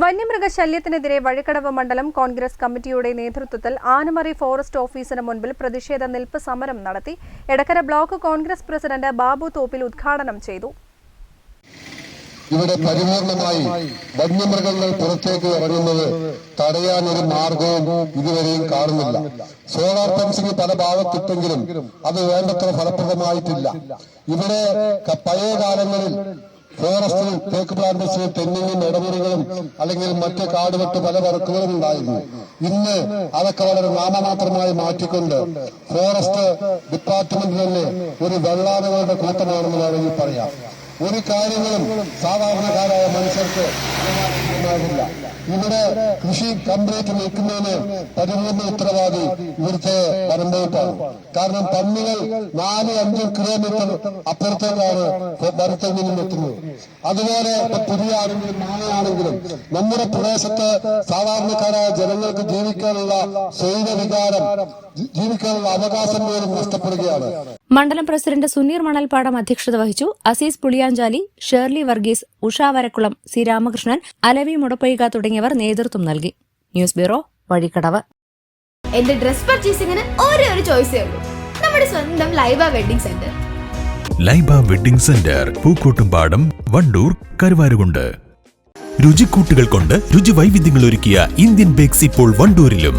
വന്യമൃഗശല്യത്തിനെതിരെ വഴിക്കടവ് മണ്ഡലം കോൺഗ്രസ് കമ്മിറ്റിയുടെ നേതൃത്വത്തിൽ ആനമറി ഫോറസ്റ്റ് ഓഫീസിന് മുൻപിൽ പ്രതിഷേധ നിൽപ്പ് സമരം നടത്തി Edakkara block Congress president Babu Thoppil ഉദ്ഘാടനം ചെയ്തു. ഇവിടെ പരിപൂർണമായി വന്യമൃഗങ്ങൾ പുറത്തേക്ക് ഇറങ്ങുന്നത് തടയാൻ ഒരു മാർഗവും ഇതുവരെയും കാണുന്നില്ല. സോളാർ ഫെൻസിംഗ് പല ഭാഗത്തിട്ടെങ്കിലും അത് വേണ്ടത്ര ഫലപ്രദമായിട്ടില്ല. ഇവിടെ പഴയ കാലങ്ങളിൽ ഫോറസ്റ്റിലും തേക്ക് പ്ലാന്റേഷനും തെന്നിങ്ങും ഇടമുറികളും അല്ലെങ്കിൽ മറ്റ് കാടുവെട്ട് പല വർക്കുകളും ഉണ്ടായിരുന്നു. ഇന്ന് അതൊക്കെ വളരെ നാമമാത്രമായി മാറ്റിക്കൊണ്ട് ഫോറസ്റ്റ് ഡിപ്പാർട്ട്മെന്റ് തന്നെ ഒരു വെള്ളാടുകളുടെ കൂട്ടമാണെന്ന് വേണമെങ്കിൽ പറയാം. ഒരു കാര്യങ്ങളും സാധാരണക്കാരായ മനുഷ്യർക്ക് ഉണ്ടാകില്ല. ഇവിടെ കൃഷി കംപ്ലീറ്റ് നിൽക്കുന്നതിന് പരിപൂർണ ഉത്തരവാദി ഇവിടുത്തെ വരമ്പൂട്ടാണ് കാരണം പന്നികൾ നാല് അഞ്ച് കിലോമീറ്റർ അപ്പുറത്തേക്കാണ് മരത്തിൽ നിന്നും എത്തുന്നത്. അതുപോലെ ഇപ്പൊ പുലിയാണെങ്കിലും മാനയാണെങ്കിലും നമ്മുടെ പ്രദേശത്ത് സാധാരണക്കാരായ ജനങ്ങൾക്ക് ജീവിക്കാനുള്ള സ്വൈര വികാരം ജീവിക്കാനുള്ള അവകാശം പോലും നഷ്ടപ്പെടുകയാണ്. മണ്ഡലം പ്രസിഡന്റ് സുനീർ മണൽപ്പാടം അധ്യക്ഷത വഹിച്ചു അസീസ് പുളിയാഞ്ചാലി ഷേർലി വർഗീസ് ഉഷ വരക്കുളം സി രാമകൃഷ്ണൻ അലവി മുടപ്പൊയ്ക തുടങ്ങിയവർ നേതൃത്വം നൽകി. News bureau Vazhikkadavu. എന്റെ ഡ്രസ് പർച്ചേസിംഗിന് ഒരേ ഒരു ചോയ്സേ ഉള്ളൂ. നമ്മുടെ സ്വന്തം Laiba wedding centre. Laiba wedding centre Pookkottumpadam Wandoor Karuvarakundu. രുചിക്കൂട്ടുകൾ കൊണ്ട് രുചി വൈവിധ്യങ്ങൾ ഒരുക്കിയ ഇന്ത്യൻ ബേക്സ് ഇപ്പോൾ വണ്ടൂരിലും.